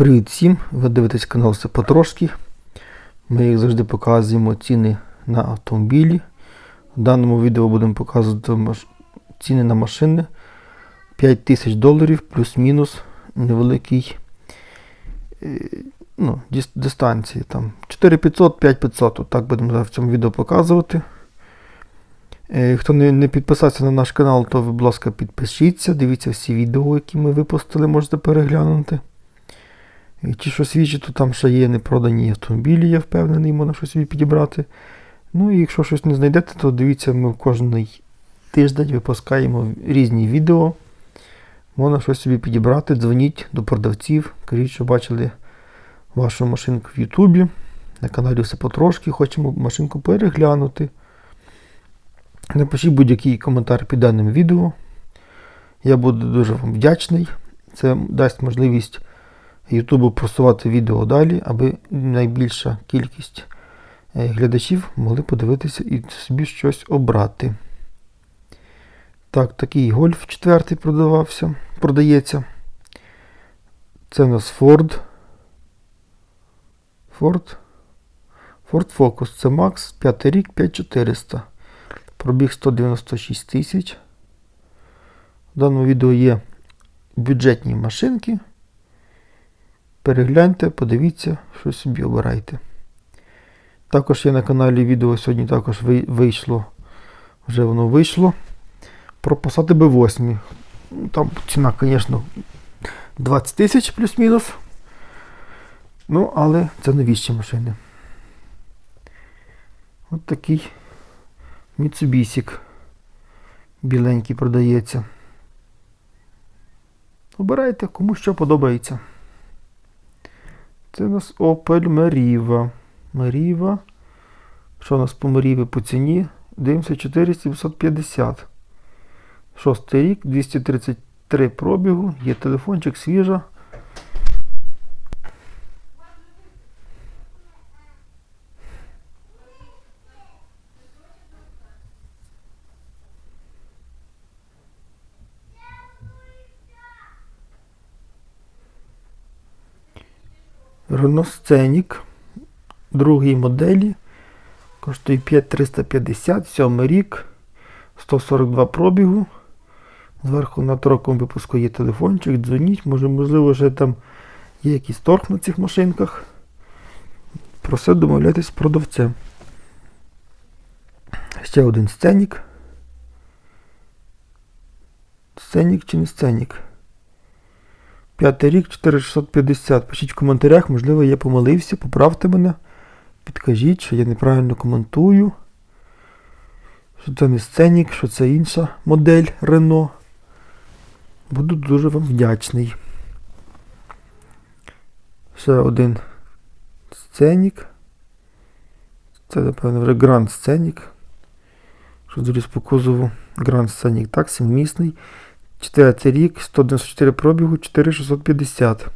Привіт всім! Ви дивитесь канал Все потрошки. Ми як завжди показуємо ціни на автомобілі. В даному відео будемо показувати ціни на машини 5 тисяч доларів плюс-мінус невеликий е, ну, дистанції. Там 4500, 5500. Так будемо в цьому відео показувати. Е, Хто не підписався на наш канал, то, будь ласка, підпишіться. Дивіться всі відео, які ми випустили, можете переглянути. І ті, що свідчить, то там ще є непродані автомобілі, я впевнений, можна щось собі підібрати. Ну і якщо щось не знайдете, то дивіться, ми кожен тиждень випускаємо різні відео. Можна щось собі підібрати, дзвоніть до продавців, кажіть, що бачили вашу машинку в Ютубі. На каналі все потрошки, хочемо машинку переглянути. Напишіть будь-який коментар під даним відео. Я буду дуже вам вдячний. Це дасть можливість Ютубу просувати відео далі, аби найбільша кількість е, глядачів могли подивитися і собі щось обрати. Так, такий гольф четвертий продавався, продається. Це у нас Ford. Ford. Ford Focus. Це Max, 5 рік, 5400. Пробіг 196 тисяч. В даному відео є бюджетні машинки. Перегляньте, подивіться, що собі обирайте. Також є на каналі відео сьогодні також вийшло, вже воно вийшло. Про посади Б8. Ну, Там ціна, звісно, 20 тисяч плюс-мінус. Ну, але це новіші машини. От такий Mitsubishi біленький продається. Обирайте, кому що подобається. Це у нас Opel Meriva. Meriva. Що у нас по Meriva по ціні? Дивимося 4750. Шостий рік, 233 пробігу, є телефончик свіжа. Renault Scenic другої моделі. Коштує 5350, 7 рік, 142 пробігу. Зверху над роком випуску є телефончик, дзвоніть, може, можливо, вже там є якийсь торг на цих машинках. Про все домовляйтесь з продавцем. Ще один сценік. Сценік чи не сценік? П'ятий рік 4650. Пишіть в коментарях, можливо, я помилився, поправте мене. Підкажіть, що я неправильно коментую. Що це не сценік, що це інша модель Renault. Буду дуже вам вдячний. Ще один сценік. Це, напевно, вже Grand Scenic. Що заліз по кузову Grand Scenic. Так, сіммісний. 4 рік, 194 пробігу, 4650.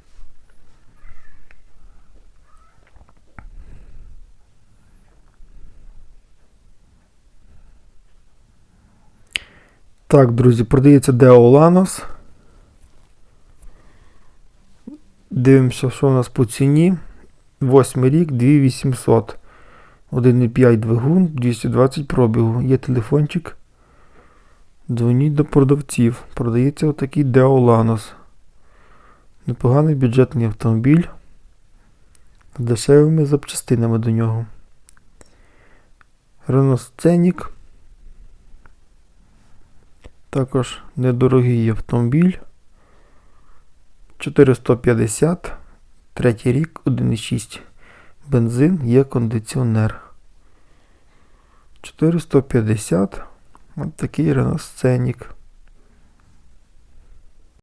Так, друзі, продається Deo Lanos. Дивимося, що у нас по ціні. 8 рік, 2800. 1,5 двигун, 220 пробігу. Є телефончик. Дзвоніть до продавців. Продається отакий Deo Lanos. Непоганий бюджетний автомобіль. З дешевими запчастинами до нього. Renault Scenic. Також недорогий автомобіль. 450. Третій рік, 1,6. Бензин, є кондиціонер. 450. Ось такий Scenic.